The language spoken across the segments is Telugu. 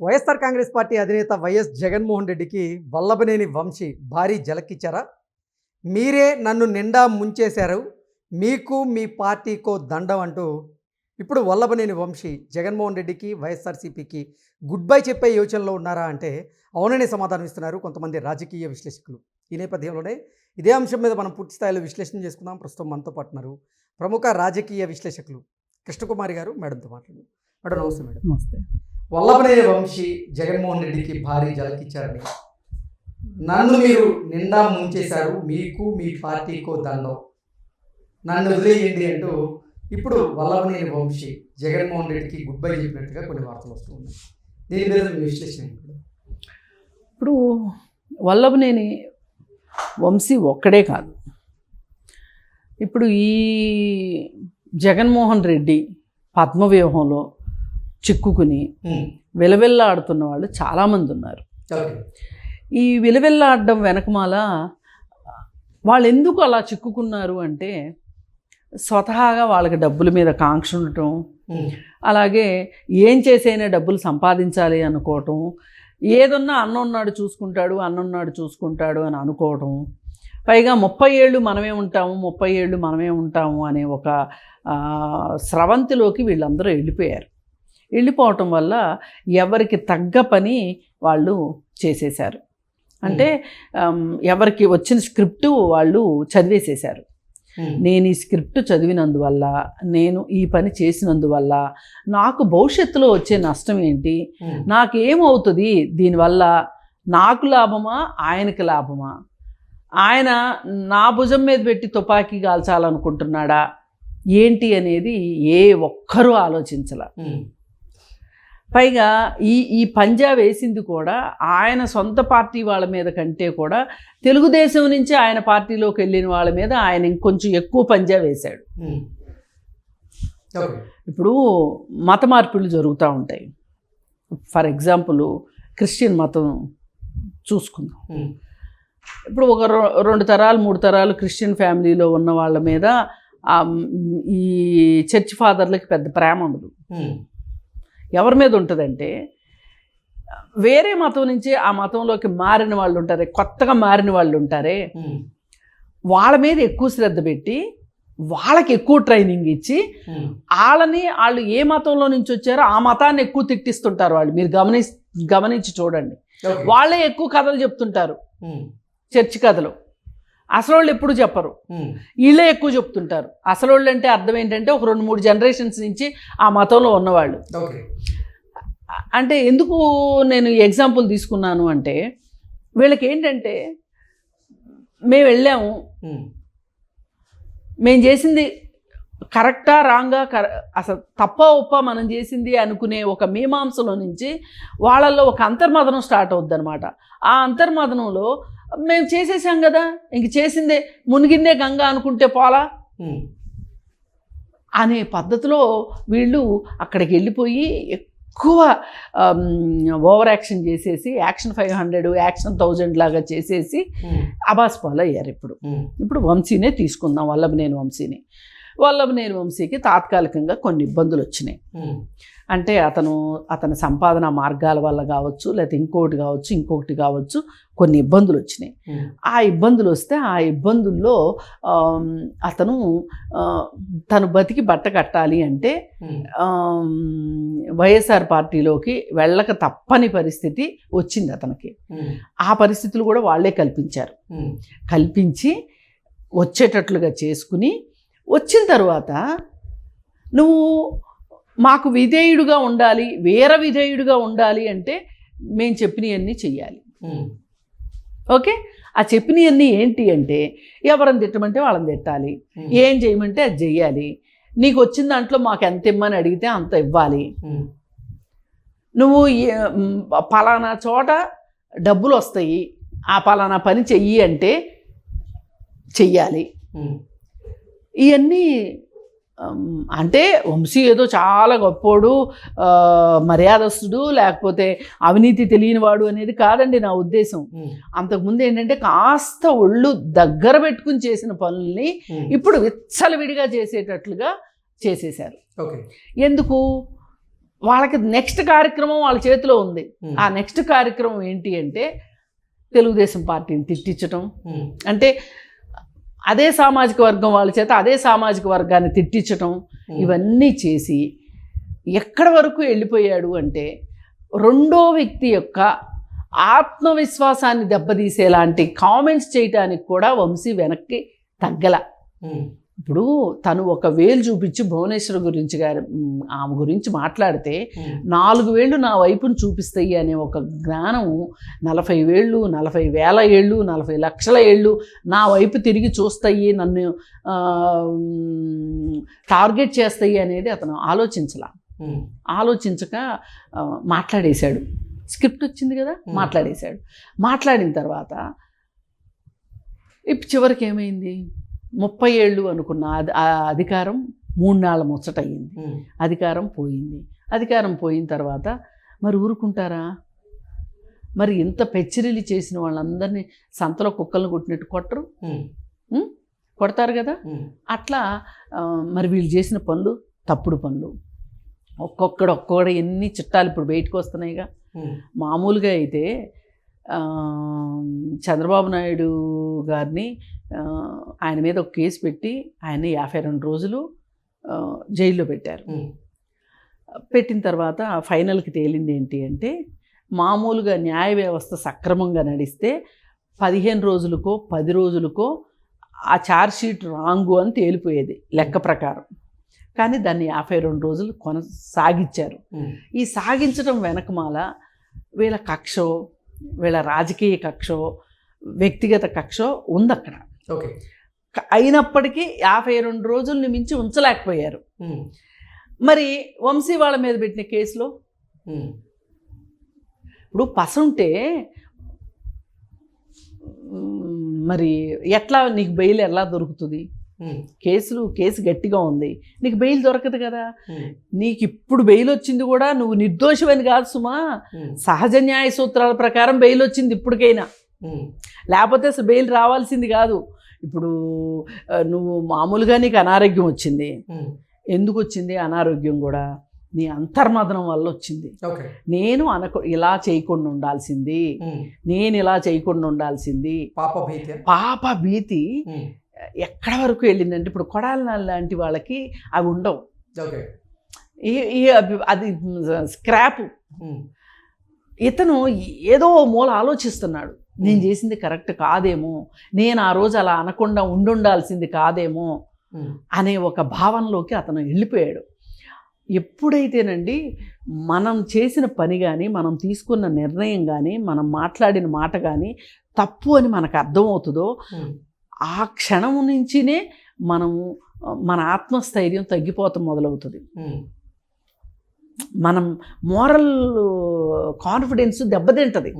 వైఎస్ఆర్ కాంగ్రెస్ పార్టీ అధినేత వైఎస్ జగన్మోహన్ రెడ్డికి వల్లభనేని వంశీ భారీ జలకిచ్చారా మీరే నన్ను నిండా ముంచేశారు. మీకు మీ పార్టీకో దండం అంటూ ఇప్పుడు వల్లభనేని వంశీ జగన్మోహన్ రెడ్డికి వైఎస్ఆర్సీపీకి గుడ్ బై చెప్పే యోచనలో ఉన్నారా అంటే అవుననే సమాధానం ఇస్తున్నారు కొంతమంది రాజకీయ విశ్లేషకులు. ఈ నేపథ్యంలోనే ఇదే అంశం మీద మనం పూర్తి స్థాయిలో విశ్లేషణ చేసుకుందాం. ప్రస్తుతం మనతో పాటున్నారు ప్రముఖ రాజకీయ విశ్లేషకులు కృష్ణకుమారి గారు. మేడంతో మాట్లాడు మేడం నమస్తే మేడం. నమస్తే. వల్లభనే వంశీ జగన్మోహన్ రెడ్డికి భారీ జలకిచ్చారని. నన్ను మీరు నిండా ముంచేశారు మీకు మీ పార్టీకో దండం. నన్ను వదిలేయండి అంటూ ఇప్పుడు వల్లభనే వంశీ జగన్మోహన్ రెడ్డికి గుడ్ బై చెప్పినట్టుగా కొన్ని వార్తలు వస్తున్నాయి దీని మీద మీ విశ్లేషణ ఇప్పుడు వల్లభనేని వంశీ ఒక్కడే కాదు. ఇప్పుడు ఈ జగన్మోహన్ రెడ్డి పద్మవ్యూహంలో చిక్కుకుని విలవిల్లాడుతున్న వాళ్ళు చాలామంది ఉన్నారు ఈ విలవిల్లాడడం వెనకమాల వాళ్ళు ఎందుకు అలా చిక్కుకున్నారు అంటే స్వతహాగా వాళ్ళకి డబ్బుల మీద కాంక్ష ఉండటం అలాగే ఏం చేసైనా డబ్బులు సంపాదించాలి అనుకోవటం ఏదన్నా అన్నున్నాడు చూసుకుంటాడు అన్నున్నాడు చూసుకుంటాడు అని అనుకోవటం పైగా ముప్పై ఏళ్ళు మనమే ఉంటాము ముప్పై ఏళ్ళు మనమే ఉంటాము అనే ఒక స్రవంతిలోకి వీళ్ళందరూ వెళ్ళిపోయారు. వెళ్ళిపోవటం వల్ల ఎవరికి తగ్గ పని వాళ్ళు చేసేశారు. అంటే ఎవరికి వచ్చిన స్క్రిప్టు వాళ్ళు చదివేసేశారు. నేను ఈ స్క్రిప్ట్ చదివినందువల్ల నేను ఈ పని చేసినందువల్ల నాకు భవిష్యత్తులో వచ్చే నష్టం ఏంటి? నాకేమవుతుంది? దీనివల్ల నాకు లాభమా? ఆయనకి లాభమా? ఆయన నా భుజం మీద పెట్టి తుపాకీ కాల్చాలనుకుంటున్నాడా ఏంటి అనేది ఏ ఒక్కరూ ఆలోచించాల. పైగా ఈ ఈ పంజా వేసింది కూడా ఆయన సొంత పార్టీ వాళ్ళ మీద కంటే కూడా తెలుగుదేశం నుంచి ఆయన పార్టీలోకి వెళ్ళిన వాళ్ళ మీద ఆయన ఇంకొంచెం ఎక్కువ పంజా వేశాడు. ఇప్పుడు మత మార్పులు జరుగుతూ ఉంటాయి. ఫర్ ఎగ్జాంపుల్ క్రిస్టియన్ మతం చూసుకుందాం. ఇప్పుడు ఒక రొ- రెండు తరాలు మూడు తరాలు క్రిస్టియన్ ఫ్యామిలీలో ఉన్న వాళ్ళ మీద ఈ చర్చ్ ఫాదర్లకి పెద్ద ప్రేమ ఉండదు. ఎవరి మీద ఉంటుందంటే వేరే మతం నుంచి ఆ మతంలోకి మారిన వాళ్ళు ఉంటారే కొత్తగా మారిన వాళ్ళు ఉంటారే వాళ్ళ మీద ఎక్కువ శ్రద్ధ పెట్టి వాళ్ళకి ఎక్కువ ట్రైనింగ్ ఇచ్చి వాళ్ళని వాళ్ళు ఏ మతంలో నుంచి వచ్చారో ఆ మతాన్ని ఎక్కువ తిట్టిస్తుంటారు వాళ్ళు. మీరు గమని గమనించి చూడండి. వాళ్ళే ఎక్కువ కథలు చెప్తుంటారు. చర్చి కథలు. అసలు వాళ్ళు ఎప్పుడు చెప్పరు. వీళ్ళే ఎక్కువ చెప్తుంటారు. అసలు వాళ్ళు అంటే అర్థం ఏంటంటే ఒక రెండు మూడు జనరేషన్స్ నుంచి ఆ మతంలో ఉన్నవాళ్ళు. అంటే ఎందుకు నేను ఎగ్జాంపుల్ తీసుకున్నాను అంటే వీళ్ళకి ఏంటంటే మేము వెళ్ళాము. మేము చేసింది కరెక్టా రాంగా కర అసలు తప్ప ఒప్ప మనం చేసింది అనుకునే ఒక మీమాంసలో నుంచి వాళ్ళల్లో ఒక అంతర్మదనం స్టార్ట్ అవుద్ది అనమాట ఆ అంతర్మదనంలో మేము చేసేసాం కదా ఇంక చేసిందే మునిగిందే గంగ అనుకుంటే పోలా? అనే పద్ధతిలో వీళ్ళు అక్కడికి వెళ్ళిపోయి ఎక్కువ ఓవర్ యాక్షన్ చేసేసి action five hundred action thousand లాగా చేసేసి అబాస్ పాలు అయ్యారు ఇప్పుడు. ఇప్పుడు వంశీనే తీసుకుందాం వల్లభనేని వంశీని. వల్లభనేని వంశీకి తాత్కాలికంగా కొన్ని ఇబ్బందులు వచ్చినాయి. అంటే అతను అతని సంపాదన మార్గాల వల్ల కావచ్చు లేకపోతే ఇంకొకటి కావచ్చు ఇంకొకటి కావచ్చు కొన్ని ఇబ్బందులు వచ్చినాయి ఆ ఇబ్బందులు వస్తే ఆ ఇబ్బందుల్లో అతను తను బతికి బట్ట కట్టాలి అంటే వైఎస్ఆర్ పార్టీలోకి వెళ్ళక తప్పని పరిస్థితి వచ్చింది అతనికి. ఆ పరిస్థితులు కూడా వాళ్ళే కల్పించారు. కల్పించి వచ్చేటట్లుగా చేసుకుని వచ్చిన తర్వాత నువ్వు మాకు విధేయుడుగా ఉండాలి వీర విధేయుడుగా ఉండాలి అంటే మేము చెప్పినవన్నీ చెయ్యాలి. ఓకే? ఆ చెప్పినవన్నీ ఏంటి అంటే ఎవరిని తిట్టమంటే వాళ్ళని తిట్టాలి. ఏం చేయమంటే అది చెయ్యాలి. నీకు వచ్చిన దాంట్లో మాకు ఎంత ఇమ్మని అడిగితే అంత ఇవ్వాలి. నువ్వు పలానా చోట డబ్బులు వస్తాయి. ఆ పలానా పని చెయ్యి అంటే చెయ్యాలి. ఇవన్నీ అంటే వంశీ ఏదో చాలా గొప్పోడు మర్యాదస్తుడు లేకపోతే అవినీతి తెలియనివాడు అనేది కాదండి నా ఉద్దేశం. అంతకుముందు ఏంటంటే కాస్త ఒళ్ళు దగ్గర పెట్టుకుని చేసిన పనుల్ని ఇప్పుడు విచ్చలవిడిగా చేసేటట్లుగా చేసేశారు. ఓకే. ఎందుకు? వాళ్ళకి నెక్స్ట్ కార్యక్రమం వాళ్ళ చేతిలో ఉంది. ఆ నెక్స్ట్ కార్యక్రమం ఏంటి అంటే తెలుగుదేశం పార్టీని తిట్టించటం. అంటే అదే సామాజిక వర్గం వాళ్ళ చేత అదే సామాజిక వర్గాన్ని తిట్టించటం ఇవన్నీ చేసి ఎక్కడి వరకు వెళ్ళిపోయాడు అంటే రెండో వ్యక్తి యొక్క ఆత్మవిశ్వాసాన్ని దెబ్బతీసేలాంటి కామెంట్స్ చేయటానికి కూడా వంశీ వెనక్కి తగ్గల. ఇప్పుడు తను ఒక వేలు చూపించి భువనేశ్వర్ గురించి గారి ఆమె గురించి మాట్లాడితే నాలుగు వేళ్ళు నా వైపును చూపిస్తాయి అనే ఒక జ్ఞానము నలభై వేళ్ళు నలభై వేల ఏళ్ళు నలభై లక్షల ఏళ్ళు నా వైపు తిరిగి చూస్తాయి నన్ను టార్గెట్ చేస్తాయి అనేది అతను ఆలోచించలా. ఆలోచించక మాట్లాడేశాడు. స్క్రిప్ట్ వచ్చింది కదా. మాట్లాడేశాడు. మాట్లాడిన తర్వాత ఇప్పుడు చివరికి ఏమైంది? ముప్పై ఏళ్ళు అనుకున్న ఆ అధికారం మూడు నాళ్ళ ముచ్చట అయ్యింది ఉమ్, అధికారం పోయింది. అధికారం పోయిన తర్వాత మరి ఊరుకుంటారా? మరి ఇంత పెచ్చిరిలి చేసిన వాళ్ళందరినీ సంతలో కుక్కలను కొట్టినట్టు కొట్టరు? కొడతారు కదా? అట్లా మరి వీళ్ళు చేసిన పనులు తప్పుడు పనులు. ఒక్కొక్కడు ఒక్కొక్కడు ఎన్ని చిట్టాలు ఇప్పుడు బయటకు వస్తున్నాయిగా. మామూలుగా అయితే చంద్రబాబు నాయుడు గారిని ఆయన మీద ఒక కేసు పెట్టి ఆయన్ని యాభై రెండు రోజులు జైల్లో పెట్టారు. పెట్టిన తర్వాత ఫైనల్కి తేలింది ఏంటి అంటే మామూలుగా న్యాయ వ్యవస్థ సక్రమంగా నడిస్తే పదిహేను రోజులకో పది రోజులకో ఆ ఛార్జ్షీట్ రాంగు అని తేలిపోయేది లెక్క ప్రకారం. కానీ దాన్ని యాభై రెండు రోజులు కొనసాగించారు. ఈ సాగించడం వెనకమాల వీళ్ళ కక్షో వీళ్ళ రాజకీయ కక్షో వ్యక్తిగత కక్షో ఉంది అక్కడ ఓకే అయినప్పటికీ యాభై రెండు రోజుల్ని మించి ఉంచలేకపోయారు. మరి వంశీ వాళ్ళ మీద పెట్టిన కేసులో? ఇప్పుడు పసుంటే మరి ఎట్లా నీకు బెయిల్ ఎలా దొరుకుతుంది? కేసులు కేసు గట్టిగా ఉంది. నీకు బెయిల్ దొరకదు కదా. నీకు ఇప్పుడు బెయిల్ వచ్చింది కూడా నువ్వు నిర్దోషమని కాదు సుమా. సహజ న్యాయ సూత్రాల ప్రకారం బెయిల్ వచ్చింది ఇప్పటికైనా లేకపోతే అసలు బెయిల్ రావాల్సింది కాదు. ఇప్పుడు నువ్వు మామూలుగా నీకు అనారోగ్యం వచ్చింది. ఎందుకు వచ్చింది అనారోగ్యం కూడా? నీ అంతర్మదనం వల్ల వచ్చింది నేను అనకు ఇలా చేయకుండా ఉండాల్సింది. నేను ఇలా చేయకుండా ఉండాల్సింది. పాప భీతి పాప భీతి ఎక్కడ వరకు వెళ్ళిందంటే ఇప్పుడు కొడాలి లాంటి వాళ్ళకి అవి ఉండవు. ఈ- అది స్క్రాప్. ఇతను ఏదో మూల ఆలోచిస్తున్నాడు. నేను చేసింది కరెక్ట్ కాదేమో నేను ఆ రోజు అలా అనకుండా ఉండుండాల్సింది కాదేమో అనే ఒక భావనలోకి అతను వెళ్ళిపోయాడు. ఎప్పుడైతేనండి మనం చేసిన పని కానీ మనం తీసుకున్న నిర్ణయం కానీ మనం మాట్లాడిన మాట కానీ తప్పు అని మనకు అర్థమవుతుందో ఆ క్షణం నుంచినే మనము మన ఆత్మస్థైర్యం తగ్గిపోతాం మొదలవుతుంది. మనం మోరల్ కాన్ఫిడెన్స్ దెబ్బతింటది.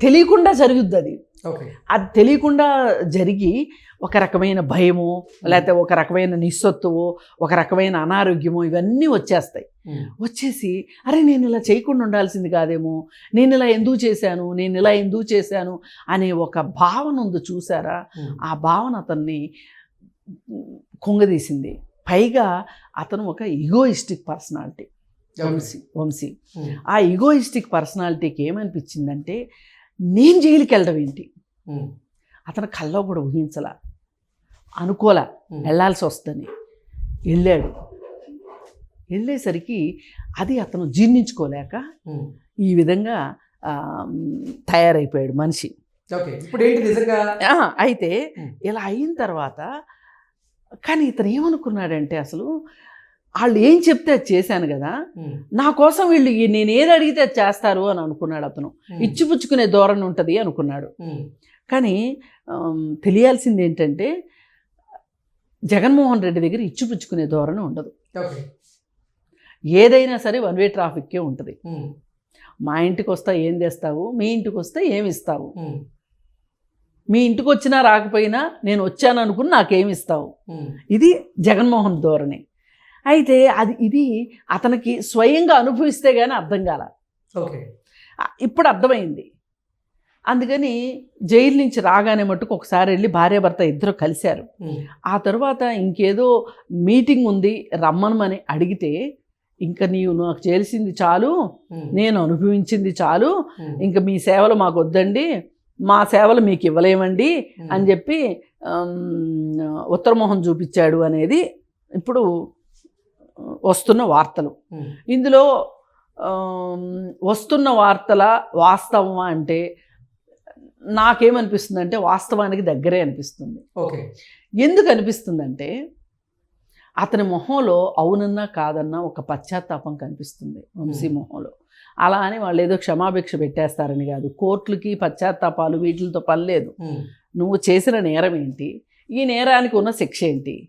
తెలియకుండా జరుగుద్ది అది అది తెలియకుండా జరిగి ఒక రకమైన భయము లేకపోతే ఒక రకమైన నిస్సత్తువు ఒక రకమైన అనారోగ్యము ఇవన్నీ వచ్చేస్తాయి. వచ్చేసి అరే నేను ఇలా చేయకుండా ఉండాల్సింది కాదేమో నేను ఇలా ఎందుకు చేశాను నేను ఇలా ఎందుకు చేశాను అనే ఒక భావన ఉంది చూసారా? ఆ భావన అతన్ని కుంగదీసింది. పైగా అతను ఒక ఈగోయిస్టిక్ పర్సనాలిటీ. వంశీ వంశీ. ఆ ఈగోయిస్టిక్ పర్సనాలిటీకి ఏమనిపించిందంటే నేను జైలుకి వెళ్ళడం ఏంటి? అతను కల్లో కూడా ఊహించలా. అనుకోలా వెళ్ళాల్సి వస్తుందని వెళ్ళాడు. వెళ్ళేసరికి అది అతను జీర్ణించుకోలేక ఈ విధంగా తయారైపోయాడు మనిషి. ఇప్పుడు ఏంటి నిజంగా? అయితే. ఇలా అయిన తర్వాత కానీ ఇతను ఏమనుకున్నాడంటే అసలు వాళ్ళు ఏం చెప్తే అది చేశాను కదా నా కోసం వీళ్ళు నేను ఏది అడిగితే అది చేస్తారు అని అనుకున్నాడు అతను. ఇచ్చిపుచ్చుకునే ధోరణి ఉంటుంది అనుకున్నాడు. కానీ తెలియాల్సింది ఏంటంటే జగన్మోహన్ రెడ్డి దగ్గర ఇచ్చిపుచ్చుకునే ధోరణి ఉండదు. ఏదైనా సరే వన్ వే ట్రాఫిక్కే ఉంటుంది. మా ఇంటికి వస్తా ఏం తెస్తావు మీ ఇంటికి వస్తే ఏమి ఇస్తావు మీ ఇంటికి వచ్చినా రాకపోయినా నేను వచ్చాను అనుకుని నాకేమి ఇస్తావు ఇది జగన్మోహన్ ధోరణి. అయితే అది ఇది అతనికి స్వయంగా అనుభవిస్తే కానీ అర్థం కాల. ఓకే. ఇప్పుడు అర్థమైంది. అందుకని జైలు నుంచి రాగానే మట్టుకు ఒకసారి వెళ్ళి భార్యాభర్త ఇద్దరు కలిశారు. ఆ తర్వాత ఇంకేదో మీటింగ్ ఉంది రమ్మనమని అడిగితే ఇంకా నీవు నాకు చేసింది చాలు నేను అనుభవించింది చాలు ఇంకా మీ సేవలు మాకు వద్దండి మా సేవలు మీకు ఇవ్వలేమండి అని చెప్పి ఉత్తరమోహన్ చూపించాడు అనేది ఇప్పుడు వస్తున్న వార్తలు. ఇందులో వస్తున్న వార్తల వాస్తవం అంటే నాకేమనిపిస్తుంది అంటే వాస్తవానికి దగ్గరే అనిపిస్తుంది. ఓకే. ఎందుకు అనిపిస్తుందంటే అతని మొహంలో అవునన్నా కాదన్నా ఒక పశ్చాత్తాపం కనిపిస్తుంది వంశీ. మొహంలో. అలా అని వాళ్ళు ఏదో క్షమాభిక్ష పెట్టేస్తారని కాదు. కోర్టులకి పశ్చాత్తాపాలు వీటితో పని లేదు. నువ్వు చేసిన నేరం ఏంటి? ఈ నేరానికి ఉన్న శిక్ష ఏంటి?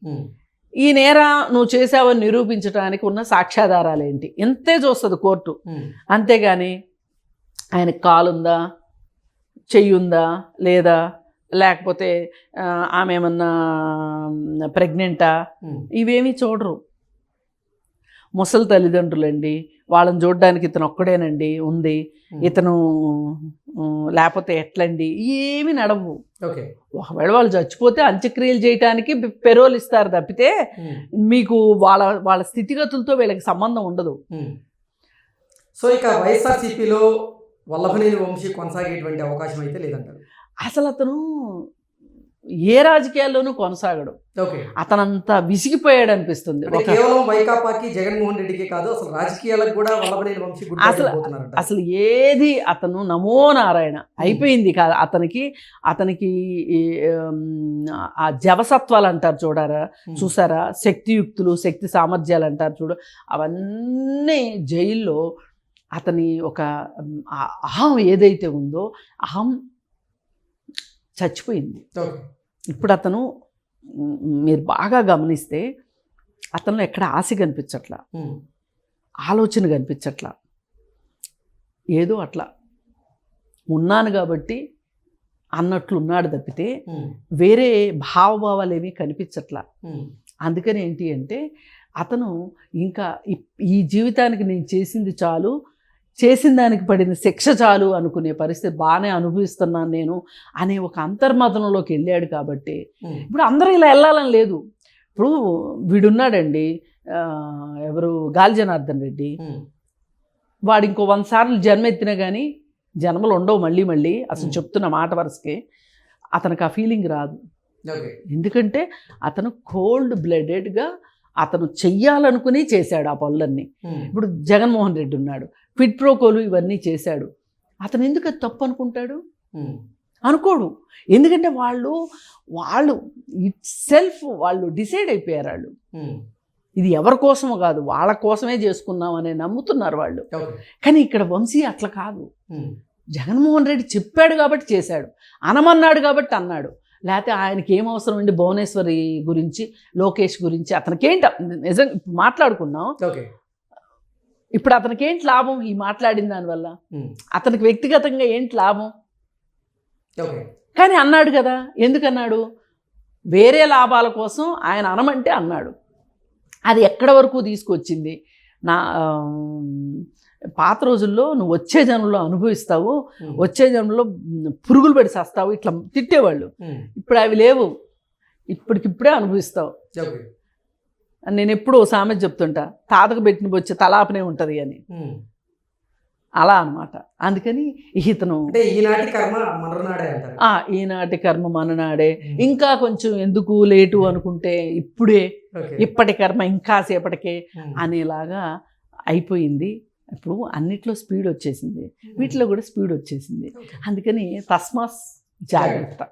ఈ నేర నువ్వు చేసావని నిరూపించడానికి ఉన్న సాక్ష్యాధారాలు ఏంటి? ఇంతే చూస్తుంది కోర్టు. అంతేగాని ఆయనకు కాలుందా? చెయ్యి ఉందా లేదా? లేకపోతే ఆమె ఏమన్నా ప్రెగ్నెంటా? ఇవేమీ చూడరు. ముసలి తల్లిదండ్రులండి వాళ్ళని చూడడానికి ఇతను ఒక్కడేనండి ఉంది. ఇతను లేకపోతే ఎట్లండి ఏమీ నడవు. ఓకే. ఒకవేళ వాళ్ళు చచ్చిపోతే అంత్యక్రియలు చేయడానికి పెరోల్ ఇస్తారు తప్పితే మీకు వాళ్ళ వాళ్ళ స్థితిగతులతో వీళ్ళకి సంబంధం ఉండదు. సో ఇక వైఎస్ఆర్సీపీలో వల్లభనేని వంశీ కొనసాగేటువంటి అవకాశం అయితే లేదంటారు. అసలు అతను ఏ రాజకీయాల్లోనూ కొనసాగడు. ఓకే. అతనంతా విసిగిపోయాడు అనిపిస్తుంది కేవలం వైకాపాకి జగన్మోహన్ రెడ్డికి కాదు అసలు రాజకీయాలకు కూడా వల్లభనేని వంశీ అసలు- అసలు ఏది అతను నమో నారాయణ అయిపోయింది కాదు. అతనికి అతనికి ఆ జవసత్వాలు అంటారు చూడారా? చూసారా? శక్తియుక్తులు శక్తి సామర్థ్యాలు అంటారు చూడు. అవన్నీ జైల్లో అతని ఒక అహం ఏదైతే ఉందో అహం చచ్చిపోయింది. ఇప్పుడు అతను మీరు బాగా గమనిస్తే అతనిలో ఎక్కడ ఆశ కనిపించట్లా? ఆలోచన కనిపించట్లా? ఏదో అట్లా. ఉన్నాను కాబట్టి అన్నట్లు ఉన్నాడు తప్పితే వేరే భావభావాలు ఏమీ కనిపించట్లా అందుకని ఏంటి అంటే అతను ఇంకా ఈ జీవితానికి నేను చేసింది చాలు చేసిన దానికి పడిన శిక్ష చాలు అనుకునే పరిస్థితి బాగానే అనుభవిస్తున్నాను నేను అనే ఒక అంతర్మథనంలోకి వెళ్ళాడు కాబట్టి. ఇప్పుడు అందరూ ఇలా వెళ్ళాలని లేదు. ఇప్పుడు వీడున్నాడండి ఎవరు? గాలి జనార్దన్ రెడ్డి వాడు ఇంకో వంద సార్లు జన్మ ఎత్తినా కానీ జన్మలు ఉండవు మళ్ళీ మళ్ళీ. అసలు. చెప్తున్న మాట వరుసకి అతనికి ఆ ఫీలింగ్ రాదు. ఎందుకంటే అతను కోల్డ్ బ్లడెడ్గా అతను చెయ్యాలనుకుని చేశాడు ఆ పనులన్నీ. ఇప్పుడు జగన్మోహన్ రెడ్డి ఉన్నాడు. క్విడ్ ప్రోకోలు ఇవన్నీ చేశాడు. అతను ఎందుకు అది తప్పు అనుకుంటాడు? అనుకోడు. ఎందుకంటే వాళ్ళు వాళ్ళు ఇట్ సెల్ఫ్ వాళ్ళు డిసైడ్ అయిపోయారు వాళ్ళు ఇది ఎవరి కోసమో కాదు వాళ్ళ కోసమే చేసుకున్నాం అనే నమ్ముతున్నారు వాళ్ళు. కానీ ఇక్కడ వంశీ అట్లా కాదు. జగన్మోహన్ రెడ్డి చెప్పాడు కాబట్టి చేశాడు. అనమన్నాడు కాబట్టి అన్నాడు. లేకపోతే ఆయనకి ఏం అవసరం అండి భువనేశ్వరి గురించి లోకేష్ గురించి? అతనికి ఏంటి? నిజం ఇప్పుడు అతనికి ఏంటి లాభం ఈ మాట్లాడిన దానివల్ల అతనికి వ్యక్తిగతంగా ఏంటి లాభం? కానీ అన్నాడు కదా. ఎందుకన్నాడు వేరే లాభాల కోసం ఆయన అనమంటే అన్నాడు. అది ఎక్కడ వరకు తీసుకొచ్చింది? నా పాత రోజుల్లో నువ్వు వచ్చే జనంలో అనుభవిస్తావు వచ్చే జనంలో పురుగులు పడి చేస్తావు ఇట్లా తిట్టేవాళ్ళు. ఇప్పుడు అవి లేవు. ఇప్పటికిప్పుడే అనుభవిస్తావు. నేను ఎప్పుడూ సామెత చెప్తుంటా తాతకు పెట్టిన బొచ్చే తలాపనే ఉంటుంది అని. అలా అన్నమాట. అందుకని ఇతను ఈనాటి కర్మ మరునాడే అంటారు. ఆ ఈనాటి కర్మ మననాడే ఇంకా కొంచెం ఎందుకు లేటు అనుకుంటే ఇప్పుడే ఇప్పటి కర్మ ఇంకా సేపటికే అనేలాగా అయిపోయింది. ఇప్పుడు అన్నిట్లో స్పీడ్ వచ్చేసింది. వీటిలో కూడా స్పీడ్ వచ్చేసింది. అందుకని తస్మాస్ జాగ్రత్త.